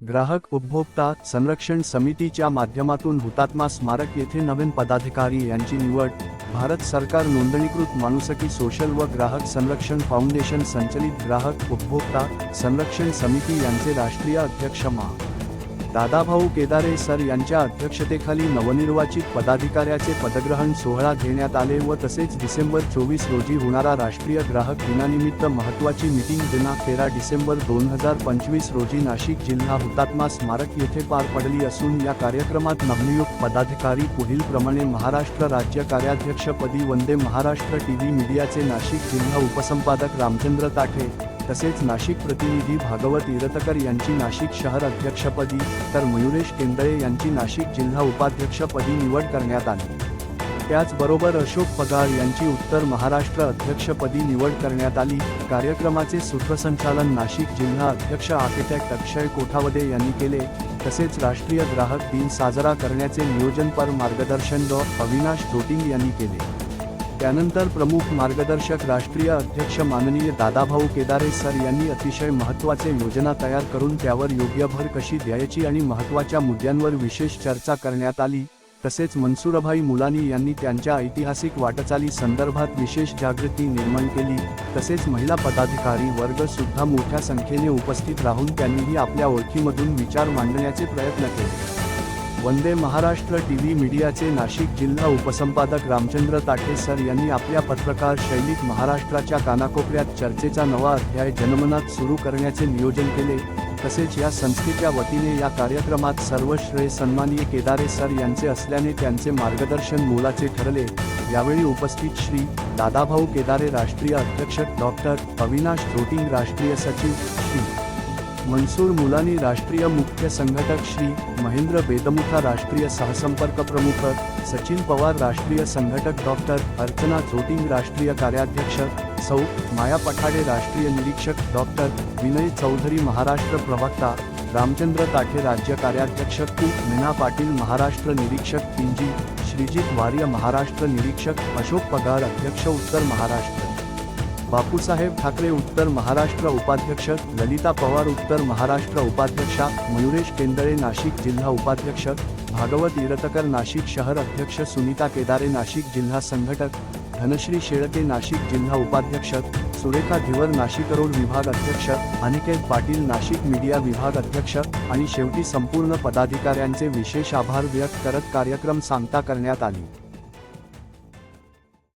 ग्राहक उपभोक्ता संरक्षण समितीच्या माध्यमातून हुतात्मा स्मारक येथे नवीन पदाधिकारी यांची निवड भारत सरकार नोंदणीकृत माणुसकी सोशल व ग्राहक संरक्षण फाउंडेशन संचलित ग्राहक उपभोक्ता संरक्षण समिती यांचे राष्ट्रीय अध्यक्ष मा. दादाभाऊ केदारे सर यांच्या अध्यक्षतेखाली नवनिर्वाचित पदाधिकाऱ्याचे पदग्रहण सोहळा घेण्यात आले व तसेच डिसेंबर चोवीस रोजी होणारा राष्ट्रीय ग्राहक दिनानिमित्त महत्त्वाची मीटिंग दिनांक तेरा डिसेंबर दोन हजार पंचवीस रोजी नाशिक जिल्हा हुतात्मा स्मारक येथे पार पडली असून या कार्यक्रमात नवनियुक्त पदाधिकारी पुढील प्रमाणे महाराष्ट्र राज्य कार्याध्यक्षपदी वंदे महाराष्ट्र टीव्ही मीडियाचे नाशिक जिल्हा उपसंपादक रामचंद्र ताठे तसेच नाशिक प्रतिनिधी भागवत इरतकर यांची नाशिक शहर अध्यक्षपदी तर मयुरेश केंदळे यांची नाशिक जिल्हा उपाध्यक्षपदी निवड करण्यात आली. त्याचबरोबर अशोक पगार यांची उत्तर महाराष्ट्र अध्यक्षपदी निवड करण्यात आली. कार्यक्रमाचे सूत्रसंचालन नाशिक जिल्हा अध्यक्ष आर्किटेक्ट अक्षय कोठावदे यांनी केले. तसेच राष्ट्रीय ग्राहक दिन साजरा करण्याचे नियोजनपर मार्गदर्शन डॉ. अविनाश जोटिंग यांनी केले. त्यानंतर प्रमुख मार्गदर्शक राष्ट्रीय अध्यक्ष माननीय दादाभाऊ केदारे सर यांनी अतिशय महत्त्वाचे योजना तयार करून त्यावर योग्य भर कशी द्यायची आणि महत्त्वाच्या मुद्द्यांवर विशेष चर्चा करण्यात आली तसेच मनसुरभाई मुलानी यांनी त्यांच्या ऐतिहासिक वाटचाली संदर्भात विशेष जागृती निर्माण केली तसेच महिला पदाधिकारी वर्ग सुद्धा मोठ्या संख्येने उपस्थित राहून त्यांनीही आपल्या ओळखीमधून विचार मांडण्याचे प्रयत्न केले. वंदे महाराष्ट्र टी व्ही मीडियाचे नाशिक जिल्हा उपसंपादक रामचंद्र ताठे सर यांनी आपल्या पत्रकार शैलीत महाराष्ट्राच्या कानाकोपऱ्यात चर्चेचा नवा अध्याय जनमनात सुरू करण्याचे नियोजन केले. तसेच या संस्थेच्या वतीने या कार्यक्रमात सर्व श्रेय सन्मानीय केदारे सर यांचे असल्याने त्यांचे मार्गदर्शन मोलाचे ठरले. यावेळी उपस्थित श्री दादाभाऊ केदारे राष्ट्रीय अध्यक्ष डॉक्टर अविनाश जोटिंग राष्ट्रीय सचिव श्री मनसूर मुलानी राष्ट्रीय मुख्य संघटक श्री महेंद्र बेदमुखा राष्ट्रीय सहसंपर्क प्रमुख सचिन पवार राष्ट्रीय संघटक डॉक्टर अर्चना जोटिंग राष्ट्रीय कार्याध्यक्ष सौ माया पठाडे राष्ट्रीय निरीक्षक डॉक्टर विनय चौधरी महाराष्ट्र प्रवक्ता रामचंद्र ताठे राज्य कार्याध्यक्ष कू. मीना पाटील महाराष्ट्र निरीक्षक पिंजी श्रीजित वार्य महाराष्ट्र निरीक्षक अशोक पगार अध्यक्ष उत्तर महाराष्ट्र. बापूसाहेब ठाकरे उत्तर महाराष्ट्र उपाध्यक्ष ललिता पवार उत्तर महाराष्ट्र उपाध्यक्षा मयुरेश केंदळे नाशिक जिल्हा उपाध्यक्ष भागवत इरतकर नाशिक शहर अध्यक्ष सुनीता केदारे नाशिक जिल्हा संघटक धनश्री शेळके नाशिक जिल्हा उपाध्यक्ष सुरेखा धिवर नाशिक रोड विभाग अध्यक्ष अनिकेत पाटील नाशिक मीडिया विभाग अध्यक्ष आणि शेवटी संपूर्ण पदाधिकाऱ्यांचे विशेष आभार व्यक्त करत कार्यक्रम सांगता करण्यात आली.